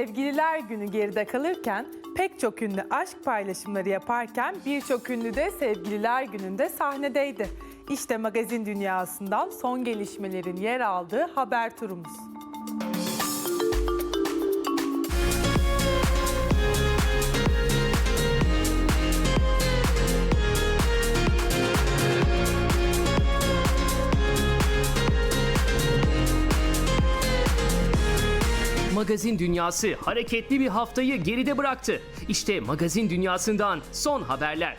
Sevgililer günü geride kalırken pek çok ünlü aşk paylaşımları yaparken birçok ünlü de sevgililer gününde sahnedeydi. İşte magazin dünyasından son gelişmelerin yer aldığı haber turumuz. Magazin dünyası hareketli bir haftayı geride bıraktı. İşte magazin dünyasından son haberler.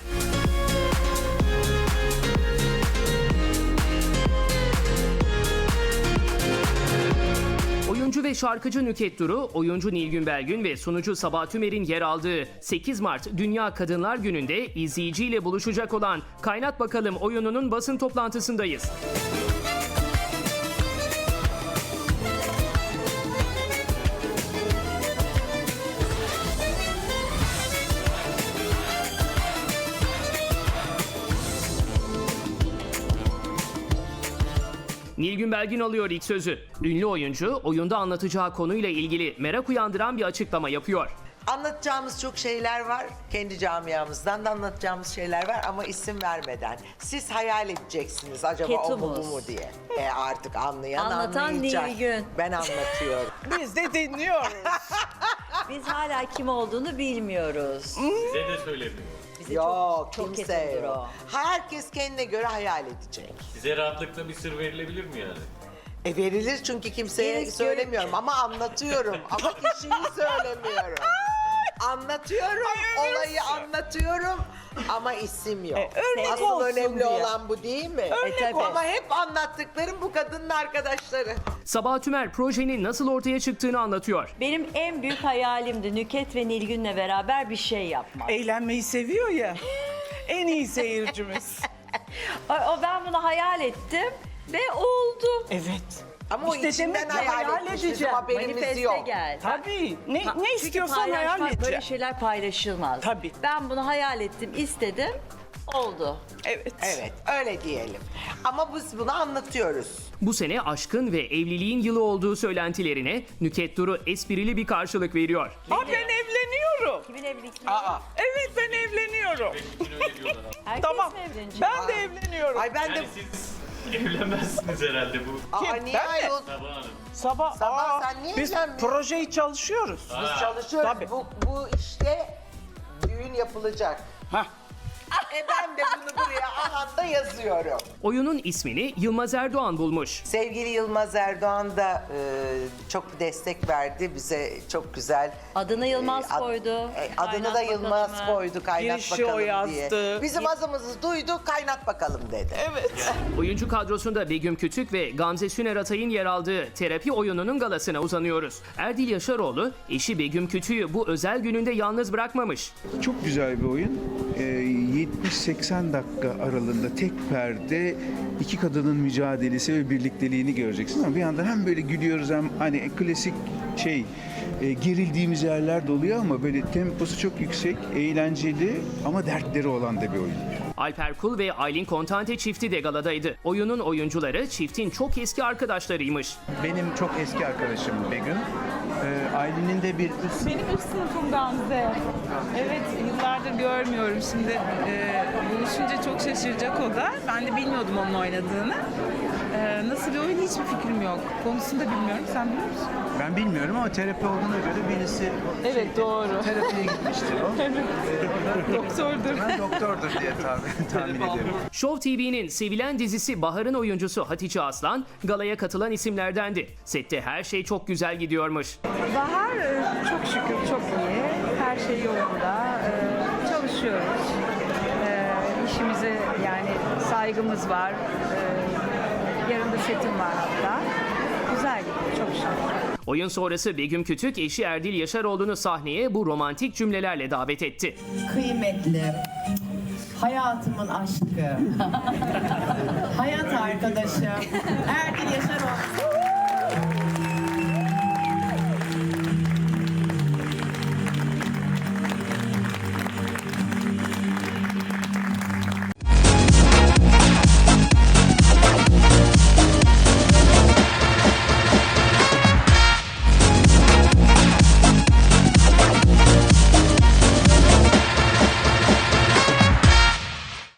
Oyuncu ve şarkıcı Nüket Duru, oyuncu Nilgün Belgün ve sunucu Sabah Tümer'in yer aldığı 8 Mart Dünya Kadınlar Günü'nde izleyiciyle buluşacak olan Kaynat Bakalım oyununun basın toplantısındayız. Nilgün Belgin alıyor ilk sözü. Ünlü oyuncu oyunda anlatacağı konuyla ilgili merak uyandıran bir açıklama yapıyor. Anlatacağımız çok şeyler var. Kendi camiamızdan da anlatacağımız şeyler var ama isim vermeden. Siz hayal edeceksiniz acaba o mu bu Ketumuz. mu diye. E artık anlayan Anlatan anlayacak. Nilgün. Ben anlatıyorum. Biz de dinliyoruz. Biz hala kim olduğunu bilmiyoruz. Size de söylemiyor. Bizi yok çok, çok kimse yok. o. Herkes kendine göre hayal edecek. Size rahatlıkla bir sır verilebilir mi yani? E verilir çünkü kimseye Gerek söylemiyorum ama anlatıyorum. ama kişiyi söylemiyorum. Anlatıyorum, olayı anlatıyorum ama isim yok. E, örnek Asıl olsun önemli diye. olan bu değil mi? Örnek tabii. ama hep anlattıklarım bu kadının arkadaşları. Sabah Tümer projenin nasıl ortaya çıktığını anlatıyor. Benim en büyük hayalimdi Nüket ve Nilgün'le beraber bir şey yapmak. Eğlenmeyi seviyor ya. En iyi seyircimiz. O, o ben bunu hayal ettim ve oldu. Evet. Ama o İşte içinden demek ki hayal, hayal etmiş edeceğim. bizim haberimiz Manifeste yok. gel. Tabii. Ne, Ha, ne çünkü istiyorsan hayal paylaşmak, edeceğim. Böyle şeyler paylaşılmaz. Tabii. Ben bunu hayal ettim, istedim, oldu. Evet. Evet, öyle diyelim. Ama biz bunu anlatıyoruz. Bu sene aşkın ve evliliğin yılı olduğu söylentilerine Nüket Duru esprili bir karşılık veriyor. Aa ben evleniyorum. Kimin evlilik? Aa, Evet ben evleniyorum. Herkes tamam. mi evlenecek? Ben de evleniyorum. ay ben de... Siz evlenmezsiniz herhalde bu. Aa, Kim? niye Ben mi? Sabah Hanım. Sabah, Sabah aa, sen niye biz evlenmiyorsun? projeyi çalışıyoruz. Biz çalışıyoruz. Tabii. Bu, bu işte düğün yapılacak. Hah. E ben de bunu buraya ahanda yazıyorum. Oyunun ismini Yılmaz Erdoğan bulmuş. Sevgili Yılmaz Erdoğan da e, çok destek verdi bize çok güzel. Adını Yılmaz e, ad- koydu. e, adını Kaynat da Yılmaz bakalım. koydu kaynat Girişi o bakalım yazdı. diye. Bizim azımızı duydu kaynat bakalım dedi. Evet. Oyuncu kadrosunda Begüm Kütük ve Gamze Süner Atay'ın yer aldığı terapi oyununun galasına uzanıyoruz. Erdil Yaşaroğlu eşi Begüm Kütük'ü bu özel gününde yalnız bırakmamış. Çok güzel bir oyun. Ee, 70-80 dakika aralığında tek perde iki kadının mücadelesi ve birlikteliğini göreceksin ama bir yandan hem böyle gülüyoruz hem hani klasik şey e, gerildiğimiz yerler de oluyor ama böyle temposu çok yüksek, eğlenceli ama dertleri olan da bir oyun. Alper Kul ve Aylin Kontante çifti de galadaydı. Oyunun oyuncuları çiftin çok eski arkadaşlarıymış. Benim çok eski arkadaşım Begüm. Ee, Aylin'in de bir üst Benim üst sınıfım Gamze. Evet, yıllardır görmüyorum. Şimdi e, buluşunca çok şaşıracak o da. Ben de bilmiyordum onun oynadığını. E, nasıl bir oyun hiçbir fikrim yok. Konusunu da bilmiyorum. Sen biliyor musun? ben bilmiyorum ama terapi olduğuna göre birisi Evet, doğru. terapiye gitmiştir o. Doktordur. Ben doktordur diye tahmin, tahmin ediyorum. Show TV'nin sevilen dizisi Bahar'ın oyuncusu Hatice Aslan galaya katılan isimlerdendi. Sette her şey çok güzel gidiyormuş. Bahar e, çok şükür çok iyi. Her şey yolunda. E, çalışıyoruz. E, işimize yani saygımız var. E, yarın da setim var hatta. Güzel gidiyor çok şükür. Oyun sonrası Begüm Kütük eşi Erdil Yaşaroğlu'nu sahneye bu romantik cümlelerle davet etti. kıymetli, hayatımın aşkı, hayat arkadaşım, Erdil Yaşaroğlu.